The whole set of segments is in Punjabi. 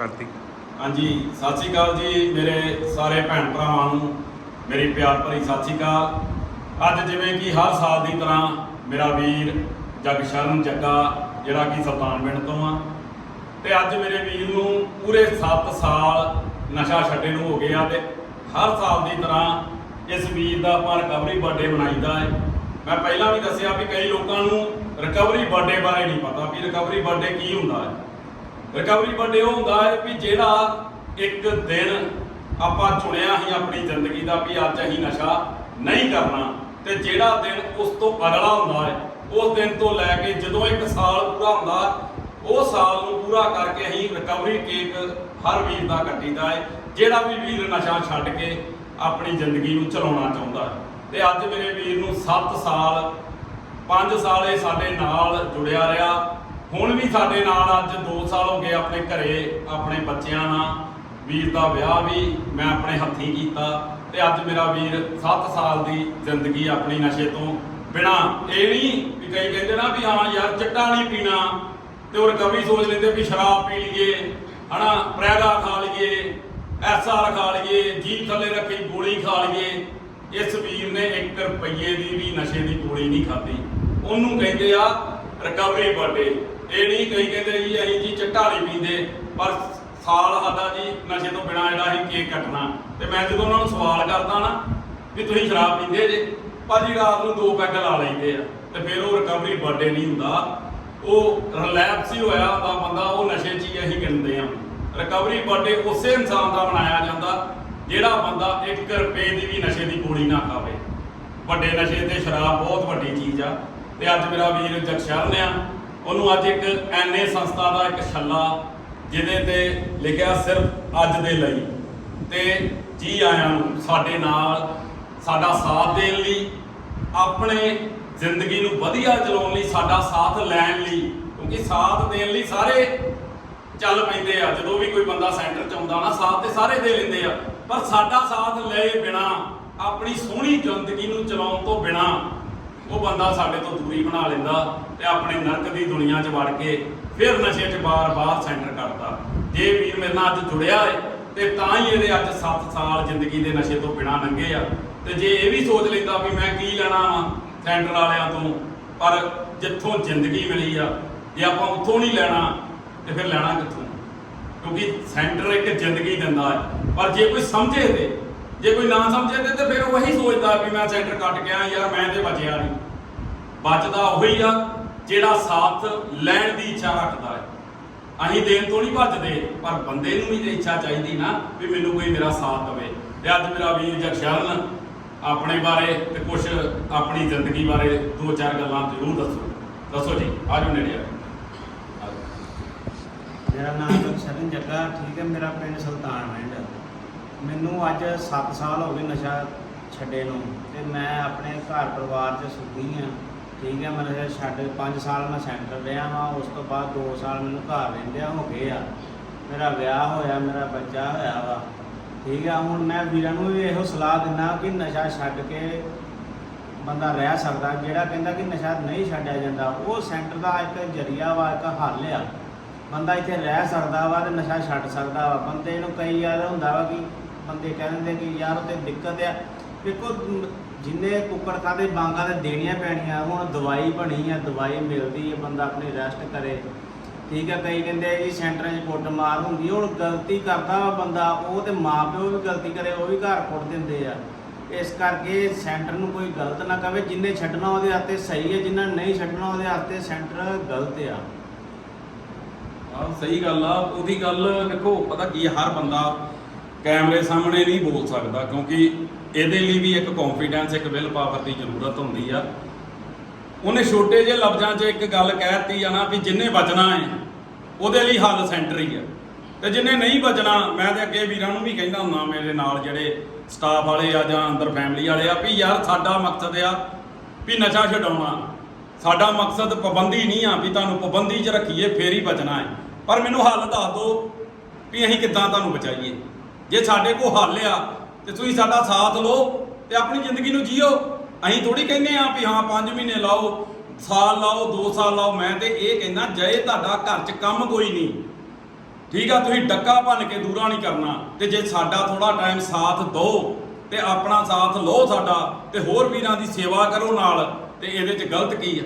ਕਰਤੀ ਹਾਂਜੀ, ਸਤਿ ਸ਼੍ਰੀ ਅਕਾਲ ਜੀ ਮੇਰੇ ਸਾਰੇ ਭੈਣ ਭਰਾਵਾਂ ਨੂੰ, ਮੇਰੀ ਪਿਆਰ ਭਰੀ ਸਤਿ ਸ਼੍ਰੀ ਅਕਾਲ। ਅੱਜ ਜਿਵੇਂ ਕਿ ਹਰ ਸਾਲ ਦੀ ਤਰ੍ਹਾਂ ਮੇਰਾ ਵੀਰ ਜਗਸ਼ਰਨ ਜੱਗਾ, ਜਿਹੜਾ ਕਿ ਸੁਲਤਾਨ ਪਿੰਡ ਤੋਂ ਆ, ਤੇ ਅੱਜ ਮੇਰੇ ਵੀਰ ਨੂੰ ਪੂਰੇ 7 ਸਾਲ ਨਸ਼ਾ ਛੱਡੇ ਨੂੰ ਹੋ ਗਏ ਆ ਤੇ ਹਰ ਸਾਲ ਦੀ ਤਰ੍ਹਾਂ ਇਸ ਵੀਰ ਦਾ ਆਪਾਂ ਰਿਕਵਰੀ ਬਰਥਡੇ ਮਨਾਈਦਾ ਹੈ ਮੈਂ ਪਹਿਲਾਂ ਵੀ ਦੱਸਿਆ ਵੀ ਕਈ ਲੋਕਾਂ ਨੂੰ ਰਿਕਵਰੀ ਬਰਥਡੇ ਬਾਰੇ ਨਹੀਂ ਪਤਾ ਵੀ ਰਿਕਵਰੀ ਬਰਥਡੇ ਕੀ ਹੁੰਦਾ ਹੈ ਰਿਕਵਰੀ ਬਰਥਡੇ ਉਹ ਹੁੰਦਾ ਹੈ ਵੀ ਜਿਹੜਾ ਇੱਕ ਦਿਨ ਆਪਾਂ ਚੁਣਿਆ ਸੀ ਆਪਣੀ ਜ਼ਿੰਦਗੀ ਦਾ ਵੀ ਅੱਜ ਅਸੀਂ ਨਸ਼ਾ ਨਹੀਂ ਕਰਨਾ ਤੇ ਜਿਹੜਾ ਦਿਨ ਉਸ ਤੋਂ ਅਗਲਾ ਹੁੰਦਾ ਹੈ, ਉਸ ਦਿਨ ਤੋਂ ਲੈ ਕੇ ਜਦੋਂ ਇੱਕ ਸਾਲ ਪੂਰਾ ਹੁੰਦਾ, ਉਹ ਸਾਲ ਨੂੰ ਪੂਰਾ ਕਰਕੇ ਅਸੀਂ ਰਿਕਵਰੀ ਕੇਕ ਹਰ ਵੀਰ ਦਾ ਕੱਟੀਦਾ ਹੈ, ਜਿਹੜਾ ਵੀ ਵੀਰ ਨਸ਼ਾ ਛੱਡ ਕੇ ਆਪਣੀ ਜ਼ਿੰਦਗੀ ਨੂੰ ਚਲਾਉਣਾ ਚਾਹੁੰਦਾ ਹੈ। ਤੇ ਅੱਜ ਮੇਰੇ ਵੀਰ ਨੂੰ 7 ਸਾਲ 5 ਸਾਲ ਇਹ ਸਾਡੇ ਨਾਲ ਜੁੜਿਆ ਰਿਹਾ ਹੁਣ ਵੀ ਸਾਡੇ ਨਾਲ ਅੱਜ 2 ਸਾਲ ਹੋ ਗਏ ਆਪਣੇ ਘਰੇ, ਆਪਣੇ ਬੱਚਿਆਂ ਨਾਲ। ਵੀਰ ਦਾ ਵਿਆਹ ਵੀ ਮੈਂ ਆਪਣੇ ਹੱਥੀਂ ਕੀਤਾ ਤੇ ਅੱਜ ਮੇਰਾ ਵੀਰ 7 ਸਾਲ ਦੀ ਜ਼ਿੰਦਗੀ ਆਪਣੀ ਨਸ਼ੇ ਤੋਂ ਬਿਨਾ। ਇਹ ਨਹੀਂ ਵੀ ਕਈ ਕਹਿੰਦੇ ਨਾ ਵੀ ਹਾਂ ਯਾਰ ਚਿੱਟਾ ਨਹੀਂ ਪੀਣਾ ਤੇ ਉਹ ਰਿਕਵਰੀ ਸੋਚ ਲੈਂਦੇ ਵੀ ਸ਼ਰਾਬ ਪੀ ਲਈਏ, ਹਨਾ ਪ੍ਰੈਗਾ ਖਾ ਲਈਏ ਐਸਆਰ ਖਾ ਲਈਏ ਜੀ ਥੱਲੇ ਰੱਖੀ ਗੋਲੀ ਖਾ ਲਈਏ। ਇਸ ਵੀਰ ਨੇ 1 ਰੁਪਏ ਦੀ ਵੀ ਨਸ਼ੇ ਦੀ ਗੋਲੀ ਨਹੀਂ ਖਾਧੀ। ਉਹਨੂੰ ਕਹਿੰਦੇ ਆ ਰਿਕਵਰੀ ਬਰਥਡੇ ਇਹ ਨਹੀਂ ਕਈ ਕਹਿੰਦੇ ਜੀ, ਅਸੀਂ ਜੀ ਚਿੱਟਾ ਨਹੀਂ ਪੀਂਦੇ, ਪਰ ਸਾਲ ਸਾਡਾ ਜੀ ਨਸ਼ੇ ਤੋਂ ਬਿਨਾ ਜਿਹੜਾ ਅਸੀਂ ਕੇਕ ਕੱਟਣਾ। ਤੇ ਮੈਂ ਜਦੋਂ ਉਹਨਾਂ ਨੂੰ ਸਵਾਲ ਕਰਦਾ ਨਾ ਵੀ ਤੁਸੀਂ ਸ਼ਰਾਬ ਪੀਂਦੇ ਜੇ ਭਾਜੀ ਰਾਤ ਨੂੰ ਦੋ ਪੈਗ ਲਾ ਲੈਂਦੇ ਆ, ਤੇ ਫਿਰ ਉਹ ਰਿਕਵਰੀ ਬਰਥਡੇ ਨਹੀਂ ਹੁੰਦਾ। ਉਹ ਰਿਲੈਪਸ ਹੀ ਹੋਇਆ ਹੁੰਦਾ ਬੰਦਾ, ਉਹ ਨਸ਼ੇ 'ਚ ਹੀ ਅਸੀਂ ਗਿਣਦੇ ਆ। ਰਿਕਵਰੀ ਬਰਥਡੇ ਉਸੇ ਇਨਸਾਨ ਦਾ ਮਨਾਇਆ ਜਾਂਦਾ, ਜਿਹੜਾ ਬੰਦਾ 1 ਰੁਪਏ ਦੀ ਵੀ ਨਸ਼ੇ ਦੀ ਗੋਲੀ ਨਾ ਖਾਵੇ। ਵੱਡੇ ਨਸ਼ੇ ਤੇ ਸ਼ਰਾਬ ਬਹੁਤ ਵੱਡੀ ਚੀਜ਼ ਆ। ਤੇ ਅੱਜ ਮੇਰਾ ਵੀਰ ਜਗਸ਼ਰਨ ਆ ਉਹਨੂੰ ਅੱਜ ਇੱਕ ਐਨਏ ਸੰਸਥਾ ਦਾ ਇੱਕ ਛੱਲਾ ਜਿਹਦੇ ਤੇ ਲਿਖਿਆ ਸਿਰਫ ਅੱਜ ਦੇ ਲਈ। ਤੇ ਜੀ ਆਇਆਂ ਨੂੰ ਸਾਡੇ ਨਾਲ, ਸਾਡਾ ਸਾਥ ਦੇਣ ਲਈ, ਆਪਣੇ ਜ਼ਿੰਦਗੀ ਨੂੰ ਵਧੀਆ ਚਲਾਉਣ ਲਈ, ਸਾਡਾ ਸਾਥ ਲੈਣ ਲਈ, ਕਿਉਂਕਿ ਸਾਥ ਦੇਣ ਲਈ ਸਾਰੇ ਚੱਲ ਪੈਂਦੇ ਆ। ਜਦੋਂ ਵੀ ਕੋਈ ਬੰਦਾ ਸੈਂਟਰ ਚ ਆਉਂਦਾ ਨਾ, ਸਾਥ ਤੇ ਸਾਰੇ ਦੇ ਲੈਂਦੇ ਆ। ਪਰ ਸਾਡਾ ਸਾਥ ਲਏ ਬਿਨਾ, ਆਪਣੀ ਸੋਹਣੀ ਜ਼ਿੰਦਗੀ ਨੂੰ ਚਲਾਉਣ ਤੋਂ ਬਿਨਾ ਉਹ ਬੰਦਾ ਸਾਡੇ ਤੋਂ ਦੂਰੀ ਬਣਾ ਲੈਂਦਾ ਤੇ ਆਪਣੇ ਨਰਕ ਦੀ ਦੁਨੀਆ 'ਚ ਵੜ ਕੇ ਫਿਰ ਨਸ਼ੇ 'ਚ ਬਾਰ-ਬਾਰ ਸੈਂਟਰ ਕਰਦਾ। ਜੇ ਵੀਰ ਮੇਰੇ ਨਾਲ ਅੱਜ ਜੁੜਿਆ ਹੈ ਤੇ ਤਾਂ ਹੀ ਇਹਦੇ ਅੱਜ 7 ਸਾਲ ਜ਼ਿੰਦਗੀ ਦੇ ਨਸ਼ੇ ਤੋਂ ਬਿਨਾ ਲੰਘੇ ਆ। ਤੇ ਜੇ ਇਹ ਵੀ ਸੋਚ ਲੈਂਦਾ ਵੀ ਮੈਂ ਕੀ ਲੈਣਾ ਵਾ ਸੈਂਟਰ ਵਾਲਿਆਂ ਤੋਂ, ਪਰ ਜਿੱਥੋਂ ਜ਼ਿੰਦਗੀ ਮਿਲੀ ਆ, ਜੇ ਆਪਾਂ ਉੱਥੋਂ ਨਹੀਂ ਲੈਣਾ, ਤੇ ਫਿਰ ਲੈਣਾ ਕਿੱਥੋਂ? ਕਿਉਂਕਿ ਸੈਂਟਰ ਇੱਕ ਜ਼ਿੰਦਗੀ ਦਿੰਦਾ ਹੈ ਪਰ ਜੇ ਕੋਈ ਸਮਝੇ ਤੇ ਜੇ ਕੋਈ ਨਾ ਸਮਝੇ ਤੇ ਤੇ ਫਿਰ ਉਹ ਸੋਚਦਾ ਵੀ ਮੈਂ ਸੈਂਟਰ ਕੱਟ ਗਿਆ ਯਾਰ ਮੈਂ ਤੇ ਬਚਿਆ ਨਹੀਂ ਬਚਦਾ ਉਹੀ ਆ ਜਿਹੜਾ ਸਾਥ ਲੈਣ ਦੀ ਇੱਛਾ ਰੱਖਦਾ ਹੈ। ਅਸੀਂ ਦੇਣ ਤੋਂ ਨਹੀਂ ਭੱਜਦੇ, ਪਰ ਬੰਦੇ ਨੂੰ ਵੀ ਇੱਛਾ ਚਾਹੀਦੀ ਨਾ ਵੀ ਮੈਨੂੰ ਕੋਈ ਮੇਰਾ ਸਾਥ ਦੇਵੇ। ਤੇ ਅੱਜ ਮੇਰਾ ਵੀਰ ਜਗਸ਼ਰਨ ਆਪਣੇ ਬਾਰੇ ਤੇ ਕੁਝ ਆਪਣੀ ਜ਼ਿੰਦਗੀ ਬਾਰੇ ਦੋ ਚਾਰ ਗੱਲਾਂ ਜ਼ਰੂਰ ਦੱਸੋ। ਦੱਸੋ ਜੀ ਆਜੋ ਨੇੜੇ ਆ ਮੇਰਾ ਨਾਮ ਸ਼ਰਨ ਜੱਗਾ, ਠੀਕ ਹੈ, ਮੇਰਾ ਪਿੰਡ ਸੁਲਤਾਨ ਪਿੰਡ ਮੈਨੂੰ ਅੱਜ 7 ਸਾਲ ਹੋ ਗਏ ਨਸ਼ਾ ਛੱਡੇ ਨੂੰ ਤੇ ਮੈਂ ਆਪਣੇ ਘਰ ਪਰਿਵਾਰ 'ਚ ਸੁਖੀ ਹਾਂ। ਠੀਕ ਹੈ, ਮੈਂ ਨਸ਼ਾ ਛੱਡ 5 ਸਾਲ ਮੈਂ ਸੈਂਟਰ ਰਿਹਾ ਵਾਂ, ਉਸ ਤੋਂ ਬਾਅਦ 2 ਸਾਲ ਮੈਨੂੰ ਘਰ ਰਹਿੰਦਿਆਂ ਹੋ ਗਏ ਆ। ਮੇਰਾ ਵਿਆਹ ਹੋਇਆ, ਮੇਰਾ ਬੱਚਾ ਹੋਇਆ ਵਾ। ਠੀਕ ਆ, ਹੁਣ ਮੈਂ ਵੀਰਾਂ ਨੂੰ ਵੀ ਇਹੋ ਸਲਾਹ ਦਿੰਦਾ ਕਿ ਨਸ਼ਾ ਛੱਡ ਕੇ ਬੰਦਾ ਰਹਿ ਸਕਦਾ, ਜਿਹੜਾ ਕਹਿੰਦਾ ਕਿ ਨਸ਼ਾ ਨਹੀਂ ਛੱਡਿਆ ਜਾਂਦਾ, ਉਹ ਸੈਂਟਰ ਦਾ ਇੱਕ ਜਰੀਆ ਵਾ, ਇੱਕ ਹੱਲ ਆ। ਬੰਦਾ ਇੱਥੇ ਰਹਿ ਸਕਦਾ ਵਾ ਤੇ ਨਸ਼ਾ ਛੱਡ ਸਕਦਾ ਵਾ। ਬੰਦੇ ਨੂੰ ਕਈ ਵਾਰ ਹੁੰਦਾ ਵਾ ਕਿ ਬੰਦੇ ਕਹਿ ਦਿੰਦੇ ਕਿ ਯਾਰ ਉਹ ਤੇ ਦਿੱਕਤ ਆ। ਦੇਖੋ ਜਿੰਨੇ ਕੁੱਕੜ ਖਾਦੇ ਬਾਂਗਾ ਤੇ ਦੇਣੀਆਂ ਪੈਣੀਆਂ ਹੁਣ ਦਵਾਈ ਬਣੀ ਆ ਦਵਾਈ ਮਿਲਦੀ ਹੈ ਬੰਦਾ ਆਪਣੀ ਰੈਸਟ ਕਰੇ। ਠੀਕ ਹੈ ਕਈ ਕਹਿੰਦੇ ਜੀ ਸੈਂਟਰਾਂ 'ਚ ਕੁੱਟ ਮਾਰ ਹੁੰਦੀ ਹੁਣ ਗਲਤੀ ਕਰਦਾ ਵਾ ਬੰਦਾ ਉਹ ਤੇ ਮਾਂ ਪਿਓ ਵੀ ਗਲਤੀ ਕਰੇ ਉਹ ਵੀ ਘਰ ਕੁੱਟ ਦਿੰਦੇ ਆ। ਇਸ ਕਰਕੇ ਸੈਂਟਰ ਨੂੰ ਕੋਈ ਗਲਤ ਨਾ ਕਵੇ ਜਿੰਨੇ ਛੱਡਣਾ ਉਹਦੇ ਹੱਥੇ ਸਹੀ ਹੈ ਜਿੰਨਾ ਨਹੀਂ ਛੱਡਣਾ ਉਹਦੇ ਹੱਥੇ ਸੈਂਟਰ ਗਲਤ ਆ। ਹਾਂ ਸਹੀ ਗੱਲ ਆ ਉਹਦੀ ਗੱਲ ਦੇਖੋ ਪਤਾ ਕੀ ਆ, ਹਰ ਬੰਦਾ ਕੈਮਰੇ ਸਾਹਮਣੇ ਨਹੀਂ ਬੋਲ ਸਕਦਾ, ਕਿਉਂਕਿ ਇਹਦੇ ਲਈ ਵੀ ਇੱਕ ਕੌਨਫੀਡੈਂਸ ਇੱਕ ਵਿਲ ਪਾਵਰ ਦੀ ਜ਼ਰੂਰਤ ਹੁੰਦੀ ਆ। ਉਹਨੇ ਛੋਟੇ ਜਿਹੇ ਲਫ਼ਜ਼ਾਂ 'ਚ ਇੱਕ ਗੱਲ ਕਹਿਤੀ ਆ ਨਾ ਵੀ ਜਿੰਨੇ ਬਚਣਾ ਹੈ, ਉਹਦੇ ਲਈ ਹੱਲ ਸੈਂਟਰ ਹੀ ਆ। ਤੇ ਜਿੰਨੇ ਨਹੀਂ ਬਚਣਾ, ਮੈਂ ਤੇ ਅੱਗੇ ਵੀਰਾਂ ਨੂੰ ਵੀ ਕਹਿੰਦਾ ਹੁੰਦਾ ਮੇਰੇ ਨਾਲ ਜਿਹੜੇ ਸਟਾਫ ਵਾਲੇ ਆ ਜਾਂ ਅੰਦਰ ਫੈਮਿਲੀ ਵਾਲੇ ਆ ਵੀ ਯਾਰ ਸਾਡਾ ਮਕਸਦ ਆ ਵੀ ਨਸ਼ਾ ਛਡਾਉਣਾ। ਸਾਡਾ ਮਕਸਦ ਪਾਬੰਦੀ ਨਹੀਂ ਆ ਵੀ ਤੁਹਾਨੂੰ ਪਾਬੰਦੀ 'ਚ ਰੱਖੀਏ, ਫੇਰ ਹੀ ਬਚਣਾ ਹੈ। ਪਰ ਮੈਨੂੰ ਹੱਲ ਦੱਸ ਦਿਓ ਵੀ ਅਸੀਂ ਕਿੱਦਾਂ ਤੁਹਾਨੂੰ ਬਚਾਈਏ। ਜੇ ਸਾਡੇ ਕੋਲ ਹੱਲ ਆ ਤੇ ਤੁਸੀਂ ਸਾਡਾ ਸਾਥ ਲਓ ਤੇ ਆਪਣੀ ਜ਼ਿੰਦਗੀ ਨੂੰ ਜੀਓ। ਅਸੀਂ ਥੋੜੀ ਕਹਿੰਦੇ ਆ ਵੀ ਹਾਂ 5 ਮਹੀਨੇ ਲਾਓ, ਸਾਲ ਲਾਓ 2 ਸਾਲ ਲਾਓ। ਮੈਂ ਤੇ ਇਹ ਕਹਿੰਦਾ ਜੇ ਤੁਹਾਡਾ ਘਰ 'ਚ ਕੰਮ ਕੋਈ ਨਹੀਂ। ਠੀਕ ਆ, ਤੁਸੀਂ ਡੱਕਾ ਭੰਨ ਕੇ ਦੂਰਾ ਨਹੀਂ ਕਰਨਾ। ਤੇ ਜੇ ਸਾਡਾ ਥੋੜਾ ਟਾਈਮ ਸਾਥ ਦਿਓ ਤੇ ਆਪਣਾ ਸਾਥ ਲਓ ਸਾਡਾ ਤੇ ਹੋਰ ਵੀਰਾਂ ਦੀ ਸੇਵਾ ਕਰੋ ਨਾਲ। ਤੇ ਇਹਦੇ 'ਚ ਗਲਤ ਕੀ ਆ?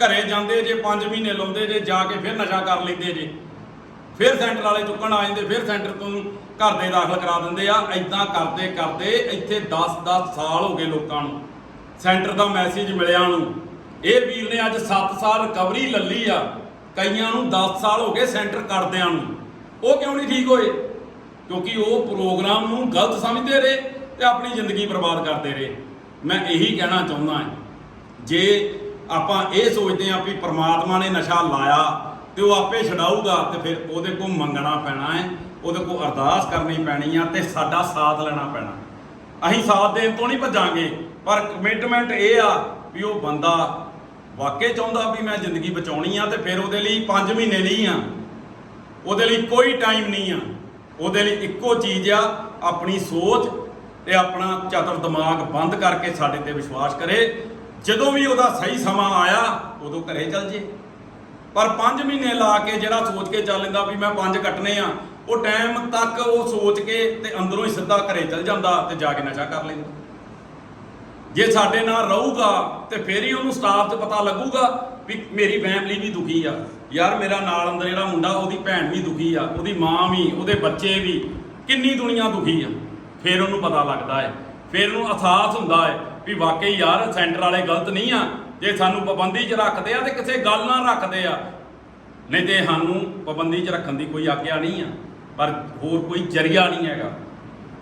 ਘਰੇ ਜਾਂਦੇ ਜੇ 5 ਮਹੀਨੇ ਲਾਉਂਦੇ ਜੇ, ਜਾ ਕੇ ਫਿਰ ਨਸ਼ਾ ਕਰ ਲੈਂਦੇ ਜੇ। ਫਿਰ ਸੈਂਟਰ ਵਾਲੇ ਚੁੱਕਣ ਆ ਜਾਂਦੇ, ਫਿਰ ਸੈਂਟਰ ਤੋਂ ਘਰ ਦੇ ਦਾਖਲ ਕਰਾ ਦਿੰਦੇ ਆ। ਐਦਾਂ ਕਰਦੇ ਕਰਦੇ ਇੱਥੇ 10-10 ਸਾਲ ਹੋ ਗਏ ਲੋਕਾਂ ਨੂੰ। ਸੈਂਟਰ ਦਾ ਮੈਸੇਜ ਮਿਲਿਆ ਨੂੰ। ਇਹ ਵੀਰ ਨੇ ਅੱਜ 7 ਸਾਲ ਰਿਕਵਰੀ ਲੱਲੀ ਆ। ਕਈਆਂ ਨੂੰ 10 ਸਾਲ ਹੋ ਗਏ ਸੈਂਟਰ ਕਰਦਿਆਂ ਨੂੰ। ਉਹ ਕਿਉਂ ਨਹੀਂ ਠੀਕ ਹੋਏ? ਕਿਉਂਕਿ ਉਹ ਪ੍ਰੋਗਰਾਮ ਨੂੰ ਗਲਤ ਸਮਝਦੇ ਰਹੇ ਤੇ ਆਪਣੀ ਜ਼ਿੰਦਗੀ ਬਰਬਾਦ ਕਰਦੇ ਰਹੇ। ਮੈਂ ਇਹੀ ਕਹਿਣਾ ਚਾਹੁੰਦਾ ਹਾਂ। ਜੇ ਆਪਾਂ ਇਹ ਸੋਚਦੇ ਹਾਂ ਵੀ ਪ੍ਰਮਾਤਮਾ ਨੇ ਨਸ਼ਾ ਲਾਇਆ ਤੇ ਉਹ ਆਪੇ ਛਡਾਊਗਾ ਤੇ ਫਿਰ ਉਹਦੇ ਕੋਲ ਮੰਗਣਾ ਪੈਣਾ ਹੈ, ਉਹਦੇ ਕੋਲ ਅਰਦਾਸ ਕਰਨੀ ਪੈਣੀ ਆ ਤੇ ਸਾਡਾ ਸਾਥ ਲੈਣਾ ਪੈਣਾ। ਅਸੀਂ ਸਾਥ ਦੇਣ ਤੋਂ ਨਹੀਂ ਭੱਜਾਂਗੇ, ਪਰ ਕਮਿਟਮੈਂਟ ਇਹ ਆ ਵੀ ਉਹ ਬੰਦਾ ਵਾਕਈ ਚਾਹੁੰਦਾ ਵੀ ਮੈਂ ਜ਼ਿੰਦਗੀ ਬਚਾਉਣੀ ਆ ਤੇ ਫਿਰ ਉਹਦੇ ਲਈ 5 ਮਹੀਨੇ ਨਹੀਂ ਆ। ਉਹਦੇ ਲਈ ਕੋਈ ਟਾਈਮ ਨਹੀਂ ਆ। ਉਹਦੇ ਲਈ ਇੱਕੋ ਚੀਜ਼ ਆ, ਆਪਣੀ ਸੋਚ ਤੇ ਆਪਣਾ ਚਤਰ ਦਿਮਾਗ ਬੰਦ ਕਰਕੇ ਸਾਡੇ ਤੇ ਵਿਸ਼ਵਾਸ ਕਰੇ। ਜਦੋਂ ਵੀ ਉਹਦਾ ਸਹੀ ਸਮਾਂ ਆਇਆ, ਉਦੋਂ ਘਰੇ ਚੱਲ ਜੇ ਪਰ 5 ਮਹੀਨੇ ਲਾ ਕੇ ਜਿਹੜਾ ਸੋਚ ਕੇ ਚੱਲ ਲੈਂਦਾ ਵੀ ਮੈਂ 5 ਕੱਟਨੇ ਆ, ਉਹ ਟਾਈਮ ਤੱਕ ਉਹ ਸੋਚ ਕੇ ਤੇ ਅੰਦਰੋਂ ਹੀ ਸਿੱਧਾ ਘਰੇ ਚੱਲ ਜਾਂਦਾ ਤੇ ਜਾ ਕੇ ਨਸ਼ਾ ਕਰ ਲੈਂਦਾ। ਜੇ ਸਾਡੇ ਨਾਲ ਰਹੂਗਾ ਤੇ ਫੇਰ ਹੀ ਉਹਨੂੰ ਸਟਾਫ 'ਚ ਪਤਾ ਲੱਗੂਗਾ ਵੀ ਮੇਰੀ ਫੈਮਿਲੀ ਵੀ ਦੁਖੀ ਆ। ਯਾਰ ਮੇਰਾ ਨਾਲ ਅੰਦਰ ਜਿਹੜਾ ਮੁੰਡਾ, ਉਹਦੀ ਭੈਣ ਵੀ ਦੁਖੀ ਆ, ਉਹਦੀ ਮਾਂ ਵੀ, ਉਹਦੇ ਬੱਚੇ ਵੀ, ਕਿੰਨੀ ਦੁਨੀਆ ਦੁਖੀ ਆ। ਫੇਰ ਉਹਨੂੰ ਪਤਾ ਲੱਗਦਾ ਹੈ ਫੇਰ ਉਹਨੂੰ ਅਹਿਸਾਸ ਹੁੰਦਾ ਹੈ ਵੀ ਵਾਕਈ ਯਾਰ, ਸੈਂਟਰ ਵਾਲੇ ਗਲਤ ਨਹੀਂ ਆ ਜੇ ਸਾਨੂੰ ਪਾਬੰਦੀ 'ਚ ਰੱਖਦੇ ਆ ਤੇ ਕਿਸੇ ਗੱਲ ਨਾਲ ਰੱਖਦੇ ਆ। ਨਹੀਂ ਤੇ ਸਾਨੂੰ ਪਾਬੰਦੀ 'ਚ ਰੱਖਣ ਦੀ ਕੋਈ ਆਗਿਆ ਨਹੀਂ ਆ। ਪਰ ਹੋਰ ਕੋਈ ਜਰੀਆ ਨਹੀਂ ਹੈਗਾ।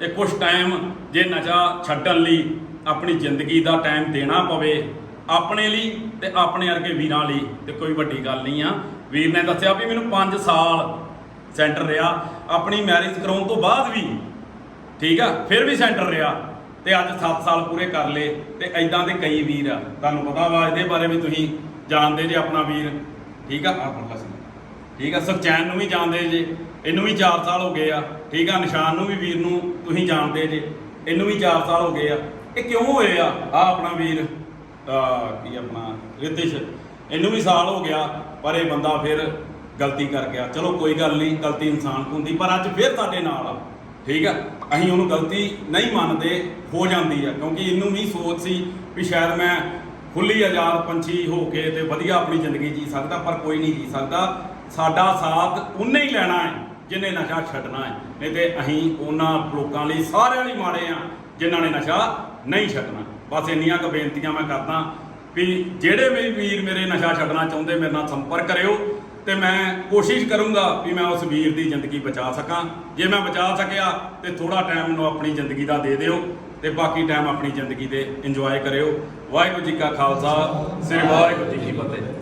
ਤੇ ਕੁਝ ਟਾਈਮ ਜੇ ਨਸ਼ਾ ਛੱਡਣ ਲਈ ਆਪਣੀ ਜ਼ਿੰਦਗੀ ਦਾ ਟਾਈਮ ਦੇਣਾ ਪਵੇ, ਆਪਣੇ ਲਈ ਤੇ ਆਪਣੇ ਵਰਗੇ ਵੀਰਾਂ ਲਈ ਤੇ ਕੋਈ ਵੱਡੀ ਗੱਲ ਨਹੀਂ ਆ। ਵੀਰ ਨੇ ਦੱਸਿਆ ਵੀ ਮੈਨੂੰ 5 ਸਾਲ ਸੈਂਟਰ ਰਿਹਾ। ਆਪਣੀ ਮੈਰਿਜ ਕਰਾਉਣ ਤੋਂ ਬਾਅਦ ਵੀ, ਠੀਕ ਆ, ਫਿਰ ਵੀ ਸੈਂਟਰ ਰਿਹਾ। ਤੇ ਅੱਜ 7 ਸਾਲ ਪੂਰੇ ਕਰ ਲਏ ਤੇ ਐਦਾਂ ਦੇ ਕਈ ਵੀਰ ਆ। ਤੁਹਾਨੂੰ ਪਤਾ ਵਾ ਇਹਦੇ ਬਾਰੇ ਵੀ ਤੁਸੀਂ ਜਾਣਦੇ ਜੇ ਆਪਣਾ ਵੀਰ। ਠੀਕ ਆ? ਆ ਫੜ ਠੀਕ ਆ? ਸੁਖਚੈਨ ਨੂੰ ਵੀ ਜਾਣਦੇ ਜੇ। ਇਹਨੂੰ ਵੀ 4 ਸਾਲ ਹੋ ਗਏ ਆ। ਠੀਕ ਆ? ਨਿਸ਼ਾਨ ਨੂੰ ਵੀ, ਵੀਰ ਨੂੰ ਤੁਸੀਂ ਜਾਣਦੇ ਜੇ। ਇਹਨੂੰ ਵੀ 4 ਸਾਲ ਹੋ ਗਏ ਆ। ਇਹ ਕਿਉਂ ਹੋਏ ਆ? ਆ ਆਪਣਾ ਵੀਰ ਕੀ ਆਪਣਾ, ਰਿਤਿਸ਼। ਇਹਨੂੰ ਵੀ ਸਾਲ ਹੋ ਗਿਆ, ਪਰ ਇਹ ਬੰਦਾ ਫਿਰ ਗਲਤੀ ਕਰ ਗਿਆ ਚਲੋ ਕੋਈ ਗੱਲ ਨਹੀਂ, ਗਲਤੀ ਇਨਸਾਨ ਤੋਂ ਹੁੰਦੀ, ਪਰ ਅੱਜ ਫਿਰ ਸਾਡੇ ਨਾਲ ਆ। ਠੀਕ ਆ? ਅਸੀਂ ਉਹਨੂੰ ਗਲਤੀ ਨਹੀਂ ਮੰਨਦੇ, ਹੋ ਜਾਂਦੀ ਆ। ਕਿਉਂਕਿ ਇਹਨੂੰ ਵੀ ਸੋਚ ਸੀ ਵੀ ਸ਼ਾਇਦ ਮੈਂ ਖੁੱਲੀ ਆਜ਼ਾਦ ਪੰਛੀ ਹੋ ਕੇ ਤੇ ਵਧੀਆ ਆਪਣੀ ਜ਼ਿੰਦਗੀ ਜੀ ਸਕਦਾ, ਪਰ ਕੋਈ ਨਹੀਂ ਜੀ ਸਕਦਾ। ਸਾਡਾ ਸਾਥ ਉਹਨੇ ਹੀ ਲੈਣਾ ਹੈ ਜਿਹਨੇ ਨਸ਼ਾ ਛੱਡਣਾ ਹੈ। ਨਹੀਂ ਤੇ ਅਸੀਂ ਉਹਨਾਂ ਲੋਕਾਂ ਲਈ ਸਾਰਿਆਂ ਲਈ ਮਾੜੇ ਆ, ਜਿਨ੍ਹਾਂ ਨੇ ਨਸ਼ਾ ਨਹੀਂ ਛੱਡਣਾ। ਬਸ ਇੰਨੀਆਂ ਕੁ ਬੇਨਤੀਆਂ ਮੈਂ ਕਰਦਾ ਵੀ ਜਿਹੜੇ ਵੀ ਵੀਰ ਮੇਰੇ ਨਸ਼ਾ ਛੱਡਣਾ ਚਾਹੁੰਦੇ, ਮੇਰੇ ਨਾਲ ਸੰਪਰਕ ਕਰਿਓ। ਤੇ ਮੈਂ ਕੋਸ਼ਿਸ਼ ਕਰੂੰਗਾ ਵੀ ਮੈਂ ਉਸ ਵੀਰ ਦੀ ਜ਼ਿੰਦਗੀ ਬਚਾ ਸਕਾਂ। ਜੇ ਮੈਂ ਬਚਾ ਸਕਿਆ, ਤੇ ਥੋੜਾ ਟਾਈਮ ਮੈਨੂੰ ਆਪਣੀ ਜ਼ਿੰਦਗੀ ਦਾ ਦੇ ਦਿਓ ਤੇ ਬਾਕੀ ਟਾਈਮ ਆਪਣੀ ਜ਼ਿੰਦਗੀ ਦੇ ਇੰਜੋਏ ਕਰਿਓ। ਵਾਹਿਗੁਰੂ ਜੀ ਕਾ ਖਾਲਸਾ, ਸ੍ਰੀ ਵਾਹਿਗੁਰੂ ਜੀ ਕੀ ਫਤਿਹ।